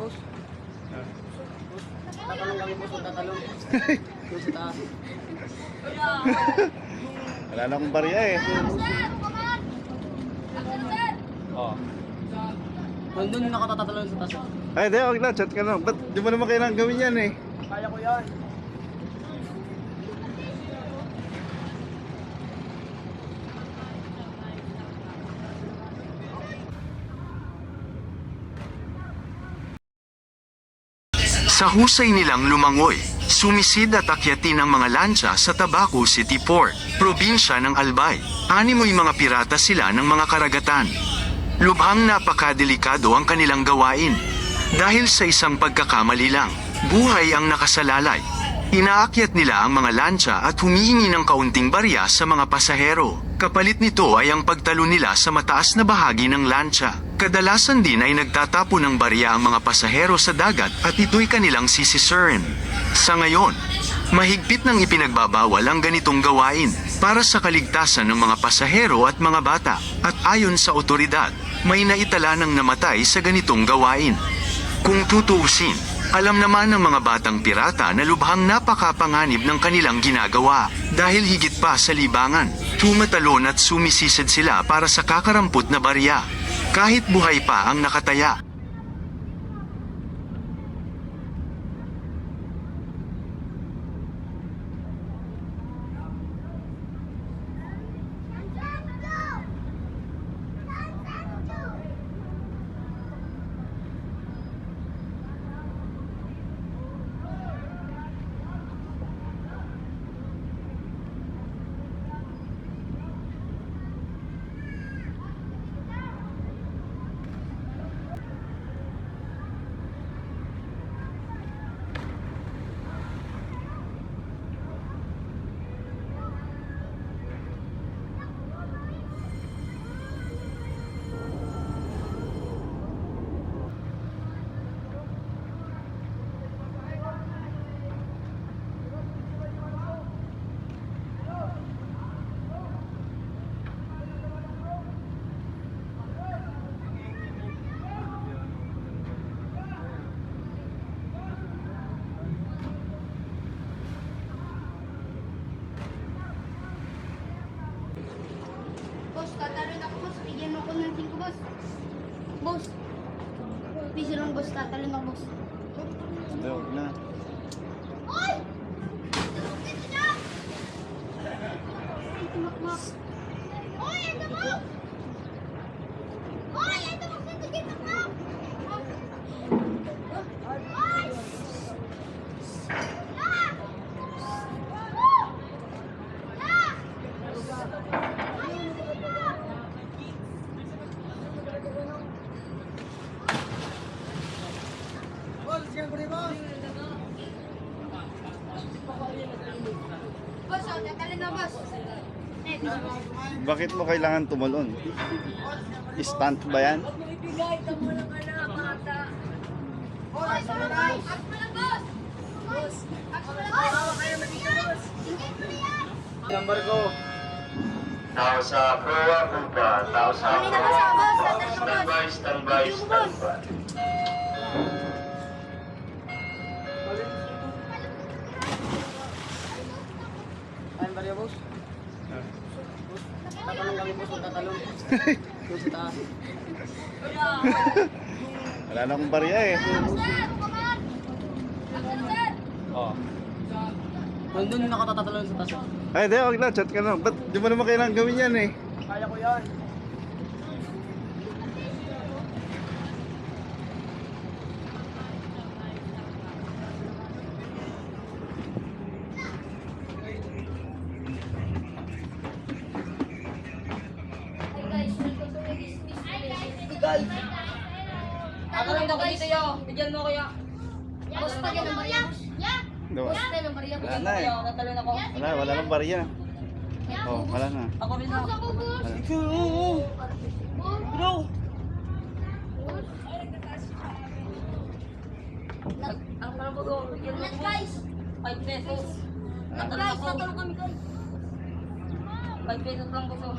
boss. Tatalong kami boss, tatalong. Doon sa taas. Wala na akong barya eh. Oh. Nandun yung nakatatalon sa taas. Ay, di, wag na. Chat ka na. Ba't di mo naman kailangan gawin yan eh? Kaya ko yan. Sa husay nilang lumangoy, sumisid at akyatin ang mga lancha sa Tabaco City Port, probinsya ng Albay. Animoy mga pirata sila ng mga karagatan. Lubhang napakadelikado ang kanilang gawain. Dahil sa isang pagkakamali lang, buhay ang nakasalalay. Inaakyat nila ang mga lancha at humihingi ng kaunting barya sa mga pasahero. Kapalit nito ay ang pagtalo nila sa mataas na bahagi ng lancha. Kadalasan din ay nagtatapo ng barya ang mga pasahero sa dagat at ito'y kanilang sisisurin. Sa ngayon, mahigpit nang ipinagbabawal ang ganitong gawain para sa kaligtasan ng mga pasahero at mga bata. At ayon sa otoridad, may naitala ng namatay sa ganitong gawain. Kung tutuusin, alam naman ng mga batang pirata na lubhang napakapanganib ng kanilang ginagawa dahil higit pa sa libangan, tumatalon at sumisisid sila para sa kakarampot na barya. Kahit buhay pa ang nakataya, Boss, tatalon ako, boss. Bigyan mo ko ng 5, boss. Boss. Piso lang, boss. Tatalon ako, boss. Hindi, wag na. Oy! Dito na! Ay, tumakmak. Oy, ito mo! Oy, ito mo! Dito, dito mo! Oy! Ah! Oh! Ah! Boss, siya ko rin boss. Boss, oh, tatalon na, boss. Eh, piso, boss. Bakit mo kailangan tumalon? Stunt ba yan? Number ko. Tao sa buba. Tao sa tatanong, Standby, standby, standby. Tatalong kami boss, tatalong. Doon sa taas. Wala na akong barya eh. Oh. Nandun yung nakatatalon sa taas. Ay, di, wag na. Chat ka na. Ba't di mo naman kailangan gawin yan eh? Kaya ko yan. Guys! Ako lang ako dito yo. Bigyan mo kaya. Boss, tagyan ng barya, tagyan ng barya. Wala na eh. Ako. Wala, wala nang barya. Oh, wala na. Ako rin ako. Wala. Boss. Bro! Ang parang bago. Bigyan mo guys! 5 pesos. Guys, tatalon kami, guys. 5 pesos lang po so.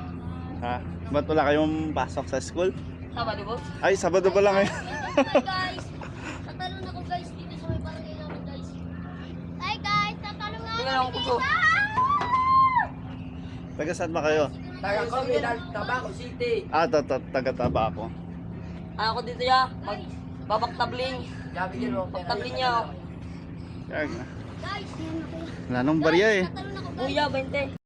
Ha? Ba't wala kayong pasok sa school? Sabado boss? Ay, Sabado pa lang eh. ngayon. Hi guys! Tatalon ako guys dito sa may barangay namin guys. Hi guys! Tatalon nga Tingnan ako namin dito! Taga saan ba kayo? Taga ko, Tabaco City. Ah, ta ta taga taba ako. Ah, ako dito ya. Mag babaktabling. Gabi yun, oh. Pagtabling niya. oh. Yan. Guys! Wala nung barya eh. Kuya, 20.